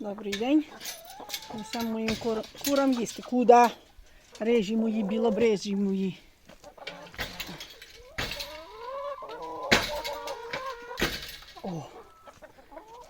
Добрий день. Несемо моїм кур- курам їсти. Куда? Режі мої, білобрежі мої. О.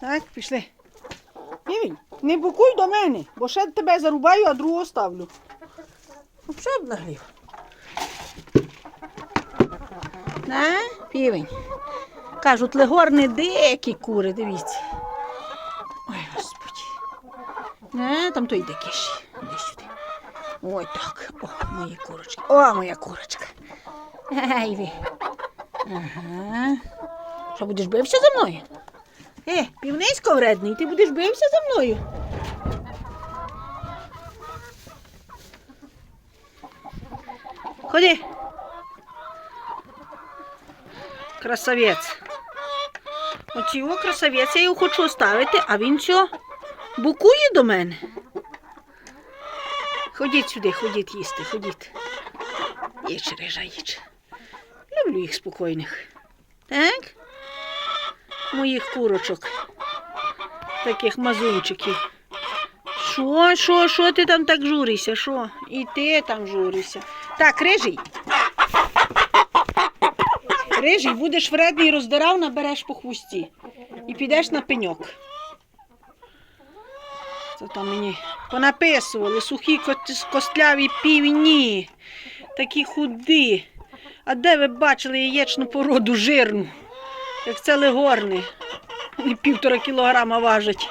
Так, пішли. Півень, не букуй до мене, бо ще тебе зарубаю, а другого ставлю. Ну, Що б наглів? На, півень. Кажуть, легорни дикі кури, дивіться. Ой, господи. Не, там той дикіші. Іди сюди. Ой, так. О, мої курочки. О, моя курочка. Ай ви. Ага. Що будеш бився за мною? Е, півнисько вредний, ти будеш бився за мною. Ходи. Красавець. Оці о красавець, я його хочу оставити, а він що? Букує до мене. Ходіть сюди, ходіть їсти, ходіть. Їч, режа, їч. Люблю їх спокійних. Так? Моїх курочок. Таких мазунчиків. Що, що, що ти там так журишся? Що? І ти там журишся. Так, рижий. Рижий, будеш вредний, роздирав, набереш по хвості. І підеш на пеньок. Це там мені понаписували, сухі костляві півні, такі худі. А де ви бачили яєчну породу жирну? Як це легорни, вони півтора кілограма важать.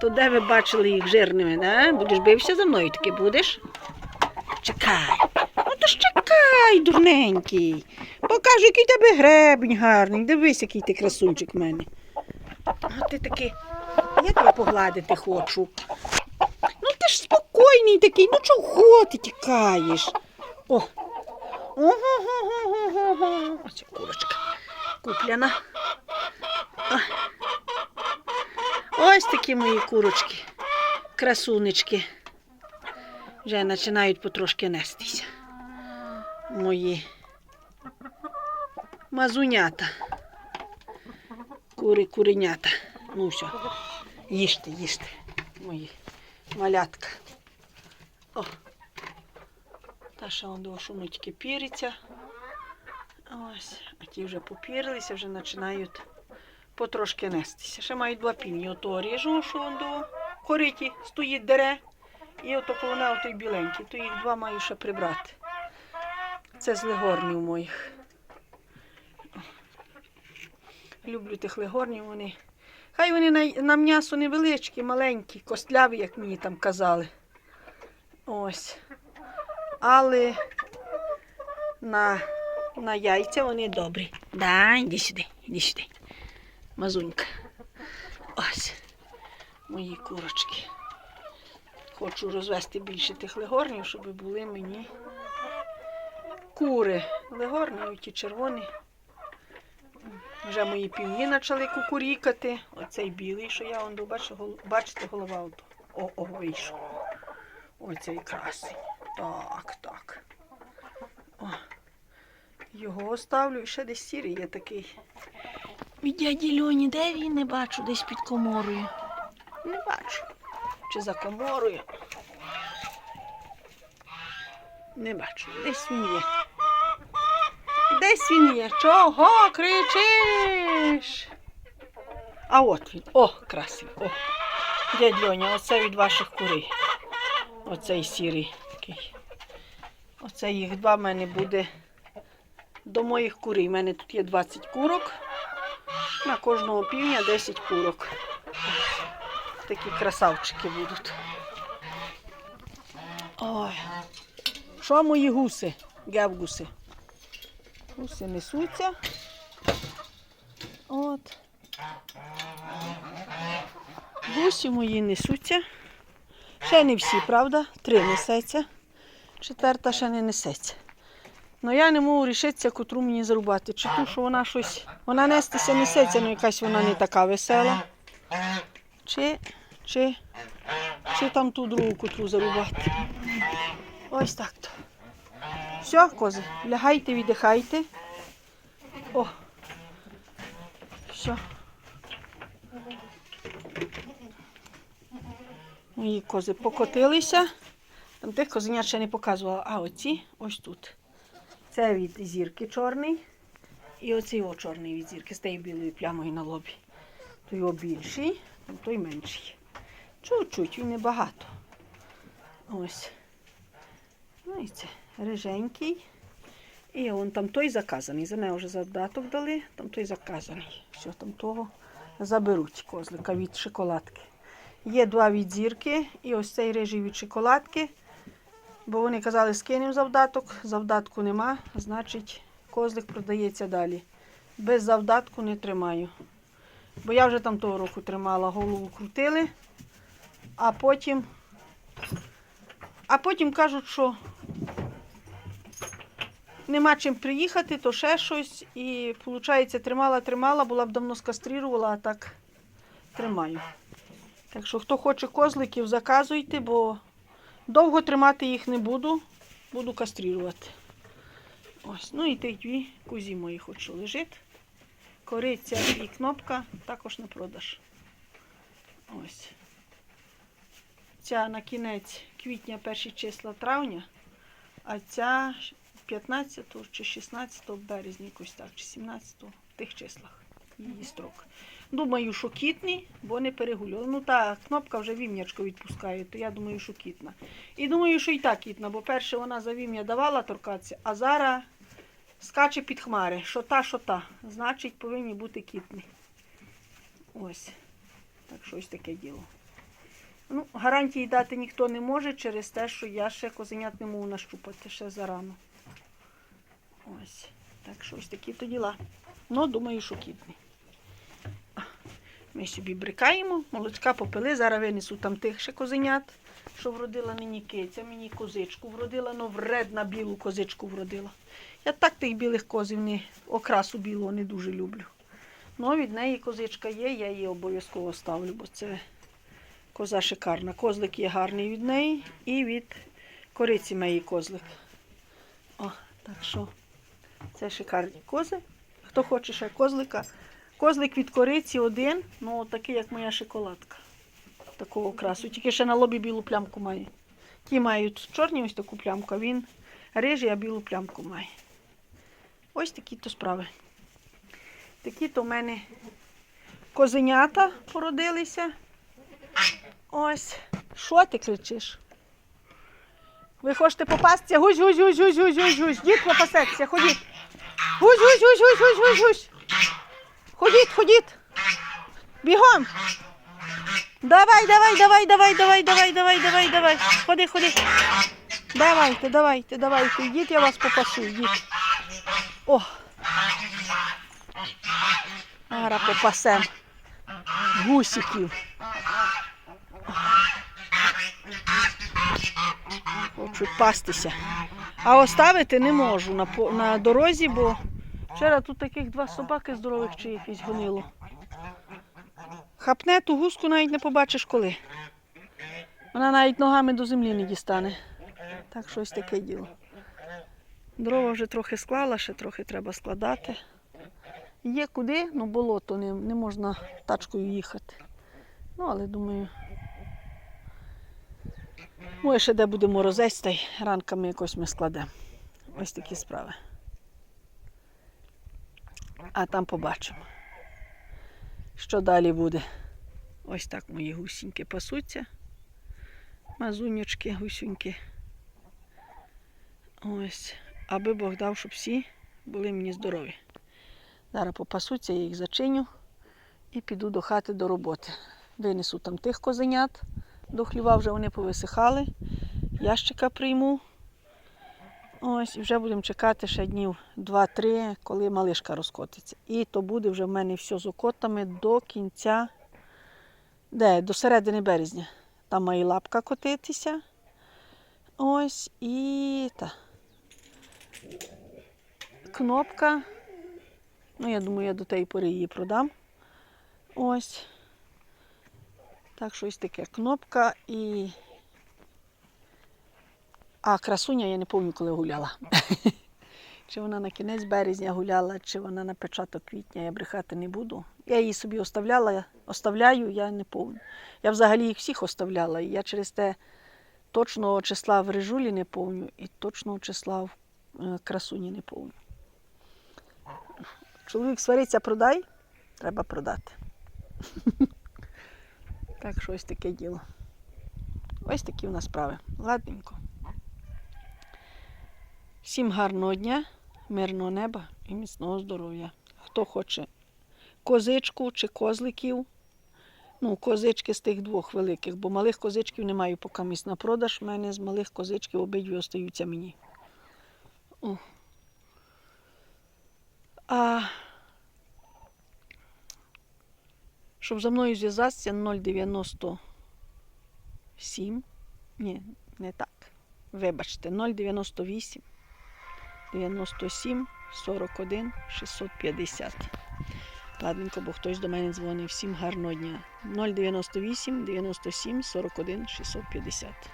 То де ви бачили їх жирними, да? Будеш бився за мною таки будеш? Чекай. Ну то ж чекай, дурненький. Покажу, який тебе гребень гарний. Дивись, який ти красунчик в мене. А ти такий, я тебе погладити хочу. Ну ти ж спокійний такий, ну чого ти тікаєш? О. Ось курочка купляна. Ось такі мої курочки, красунечки. Вже починають потрошки нестися. Мої мазунята. Кури, куренята. Ну все, їжте, їжте, мої малятка. О. Та ще он думав, що тільки піриться. Ось, а ті вже попірилися, вже починають потрошки нестися. Ще мають два півні. Ото ріжу, що он до кориті стоїть дере. І ото колона отой біленький. То їх два маю ще прибрати. Це з легорнів моїх. Люблю тих легорнів вони. Хай вони на, на м'ясо невеличкі, маленькі, костляві, як мені там казали. Ось. Але на, на яйця вони добрі. Да, іди сюди, іди сюди. Мазунька. Ось. Мої курочки. Хочу розвести більше тих легорнів, щоб були мені кури. Легорні, ті червоні. Вже мої півні почали кукурікати. Оцей білий, що я он бачу, гол- бачите, голова ото. О, о, вийшов. Оцей красень. Так, так. О. Його оставлю і ще десь сірий є такий. Від дяді Льоні, де він не бачу, десь під коморою. Не бачу. Чи за коморою. Не бачу. Десь він є. Десь він є. Чого кричиш? А от він. О, красивий. О. Дядь Льоня, оце від ваших курей. Оцей сірий такий. Оце їх два в мене буде до моїх курей. У мене тут є 20 курок. На кожного півня 10 курок. Такі красавчики будуть. Ой. Що мої гуси? Гевгуси? Гуси несуться. От. Гусі мої несуться. Ще не всі, правда? Три несеться. Четверта ще не несеться. Ну я не можу рішитися, котру мені зарубати. Чи ту, що вона щось. Вона нестися несеться, але якась вона не така весела. Чи, чи, чи там ту другу котру зарубати. Ось так то. Все, кози, лягайте, віддихайте. О. Все. Мої кози покотилися. Там тих козенят ще не показувала. А оці ось тут. Це від зірки чорний. І оцей о чорний від зірки з тією білою плямою на лобі. Той його більший, той менший. Чуть-чуть, він небагато. Ось. Ну і це риженький. І он там той заказаний. За мене вже задаток дали, там той заказаний. Все, там того заберуть козлика від шоколадки. Є два від зірки і ось цей рижий від шоколадки. Бо вони казали, скинемо завдаток, завдатку нема, значить козлик продається далі. Без завдатку не тримаю. Бо я вже там того року тримала, голову крутили, а потім, а потім кажуть, що нема чим приїхати, то ще щось. І виходить, тримала, тримала, була б давно скастрирувала, а так тримаю. Так що, хто хоче козликів, заказуйте, бо довго тримати їх не буду, буду кастрирувати. Ось, ну і ті дві кузі мої хоч що лежить. Кориця і кнопка також на продаж. Ось. Ця на кінець квітня, перші числа травня, а ця 15 чи 16 березня, якось так, чи 17 в тих числах її строк. Думаю, що кітний, бо не перегулювала. Ну та кнопка вже вім'ячко відпускає, то я думаю, що кітна. І думаю, що і так кітна, бо перше вона за вім'я давала торкатися, а зараз скаче під хмари. Що та, що та. Значить, повинні бути кітні. Ось. Так що ось таке діло. Ну, гарантії дати ніхто не може через те, що я ще козенят не можу нащупати ще зарано. Ось. Так що ось такі то діла. Ну, думаю, що кітний. Ми собі брикаємо, молочка попили, зараз винесу там тих ще козенят, що вродила нині киця, мені козичку вродила, ну вредна білу козичку вродила. Я так тих білих козів не, окрасу білого не дуже люблю. Ну, від неї козичка є, я її обов'язково ставлю, бо це коза шикарна. Козлик є гарний від неї і від кориці моєї козлик. О, так що це шикарні кози. Хто хоче ще козлика, Козлик від кориці один, ну такий, як моя шоколадка. Такого красу. Тільки ще на лобі білу плямку має. Ті мають чорні ось таку плямку, а він рижий, а білу плямку має. Ось такі то справи. Такі то в мене козенята породилися. Ось. Що ти кричиш? Ви хочете попастися? Гусь, гусь, гусь, гусь, гусь, гусь, гусь. Дід попасеться, ходіть. Гусь, гусь, гусь, гусь, гусь, гусь, гусь. Ходіть, ходіть. Бігом. Давай, давай, давай, давай, давай, давай, давай, давай, давай. Ходи, ходи. Давайте, давайте, давайте. Йдіть, я вас попасу, йдіть. О. Ара попасем. Гусиків. Хочу пастися. А оставити не можу на, на дорозі, бо вчора тут таких два собаки здорових чи якесь гонило. Хапне ту гуску навіть не побачиш коли. Вона навіть ногами до землі не дістане. Так що ось таке діло. Дрова вже трохи склала, ще трохи треба складати. Є куди, ну болото не, не можна тачкою їхати. Ну, але думаю. Може, ще де буде морозець, та й ранками якось ми складемо. Ось такі справи. А там побачимо, що далі буде. Ось так мої гусіньки пасуться. Мазунючки, гусіньки. Ось. Аби Бог дав, щоб всі були мені здорові. Зараз попасуться, я їх зачиню і піду до хати до роботи. Винесу там тих козенят. До хліва вже вони повисихали. Ящика прийму. Ось, і вже будемо чекати ще днів 2-3, коли малишка розкотиться. І то буде вже в мене все з окотами до кінця, де? До середини березня. Там має лапка котитися. Ось і та. Кнопка. Ну, я думаю, я до тієї пори її продам. Ось. Так що ось таке кнопка і. А красуня я не пам'ятаю, коли гуляла. Чи вона на кінець березня гуляла, чи вона на початок квітня, я брехати не буду. Я її собі оставляла, оставляю, я не помню. Я взагалі їх всіх оставляла. І я через те точного числа в режулі не помню і точного числа в е, красуні не помню. Чоловік свариться, продай, треба продати. Так що ось таке діло. Ось такі в нас справи. Ладненько. Всім гарного дня, мирного неба і міцного здоров'я. Хто хоче козичку чи козликів. Ну, козички з тих двох великих, бо малих козичків не маю поки місць на продаж. У мене з малих козичків обидві остаються мені. О. А щоб за мною зв'язатися 097. Ні, не так. Вибачте, 098 97 41 650. Ладненько, бо хтось до мене дзвонив. Всім гарного дня. 098 97 41 650.